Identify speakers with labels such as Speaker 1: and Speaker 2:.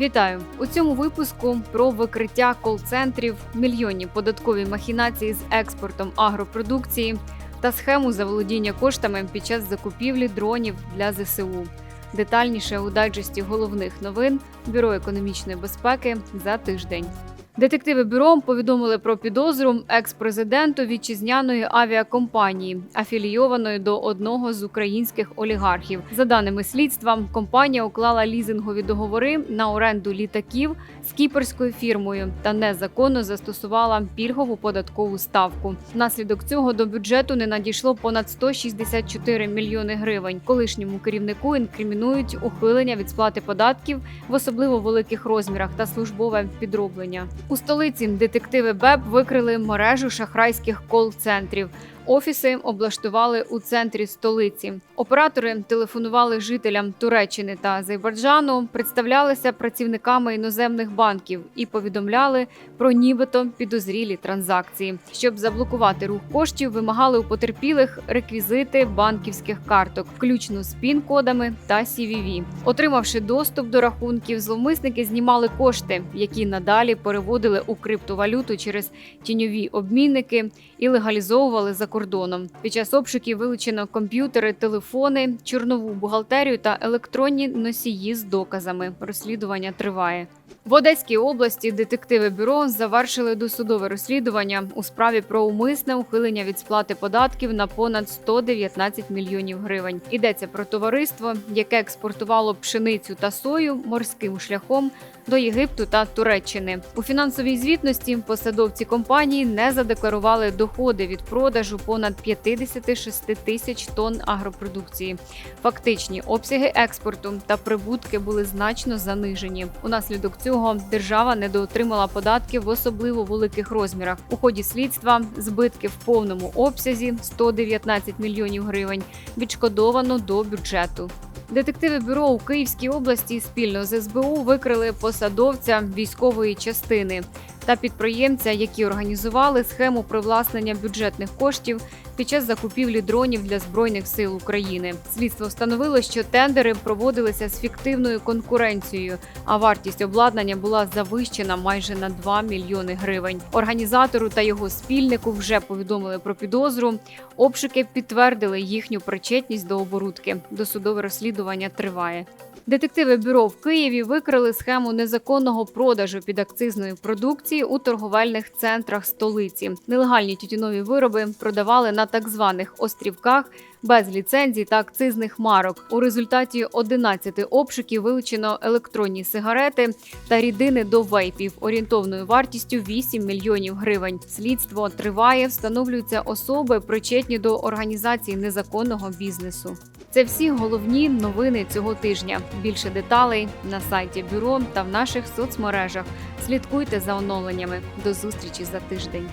Speaker 1: Вітаю у цьому випуску про викриття кол-центрів, мільйонні податкові махінації з експортом агропродукції та схему заволодіння коштами під час закупівлі дронів для ЗСУ. Детальніше у дайджесті головних новин Бюро економічної безпеки за тиждень. Детективи бюро повідомили про підозру екс-президенту вітчизняної авіакомпанії, афілійованої до одного з українських олігархів. За даними слідства, компанія уклала лізингові договори на оренду літаків з кіперською фірмою та незаконно застосувала пільгову податкову ставку. Внаслідок цього до бюджету не надійшло понад 164 мільйони гривень. Колишньому керівнику інкримінують ухилення від сплати податків в особливо великих розмірах та службове підроблення. У столиці детективи БЕБ викрили мережу шахрайських кол-центрів. Офіси облаштували у центрі столиці. Оператори телефонували жителям Туреччини та Азербайджану, представлялися працівниками іноземних банків і повідомляли про нібито підозрілі транзакції. Щоб заблокувати рух коштів, вимагали у потерпілих реквізити банківських карток, включно з пін-кодами та CVV. Отримавши доступ до рахунків, зловмисники знімали кошти, які надалі переводили у криптовалюту через тіньові обмінники і легалізовували за кордоном. Під час обшуків вилучено комп'ютери, телефони, чорнову бухгалтерію та електронні носії з доказами. Розслідування триває. В Одеській області детективи бюро завершили досудове розслідування у справі про умисне ухилення від сплати податків на понад 119 мільйонів гривень. Йдеться про товариство, яке експортувало пшеницю та сою морським шляхом до Єгипту та Туреччини. У фінансовій звітності посадовці компанії не задекларували доходи від продажу понад 56 тисяч тонн агропродукції. Фактичні обсяги експорту та прибутки були значно занижені. Унаслідок цього держава недоотримала податки в особливо великих розмірах. У ході слідства збитки в повному обсязі 119 мільйонів гривень відшкодовано до бюджету. Детективи бюро у Київській області спільно з СБУ викрили посадовця військової частини та підприємця, які організували схему привласнення бюджетних коштів під час закупівлі дронів для збройних сил України. Слідство встановило, що тендери проводилися з фіктивною конкуренцією, а вартість обладнання була завищена майже на 2 мільйони гривень. Організатору та його спільнику вже повідомили про підозру. Обшуки підтвердили їхню причетність до оборудки. Досудове розслідування триває. Детективи бюро в Києві викрили схему незаконного продажу підакцизної продукції у торговельних центрах столиці. Нелегальні тютюнові вироби продавали на так званих острівках без ліцензій та акцизних марок. У результаті 11 обшуків вилучено електронні сигарети та рідини до вейпів орієнтовною вартістю 8 мільйонів гривень. Слідство триває, встановлюються особи, причетні до організації незаконного бізнесу. Це всі головні новини цього тижня. Більше деталей на сайті бюро та в наших соцмережах. Слідкуйте за оновленнями. До зустрічі за тиждень.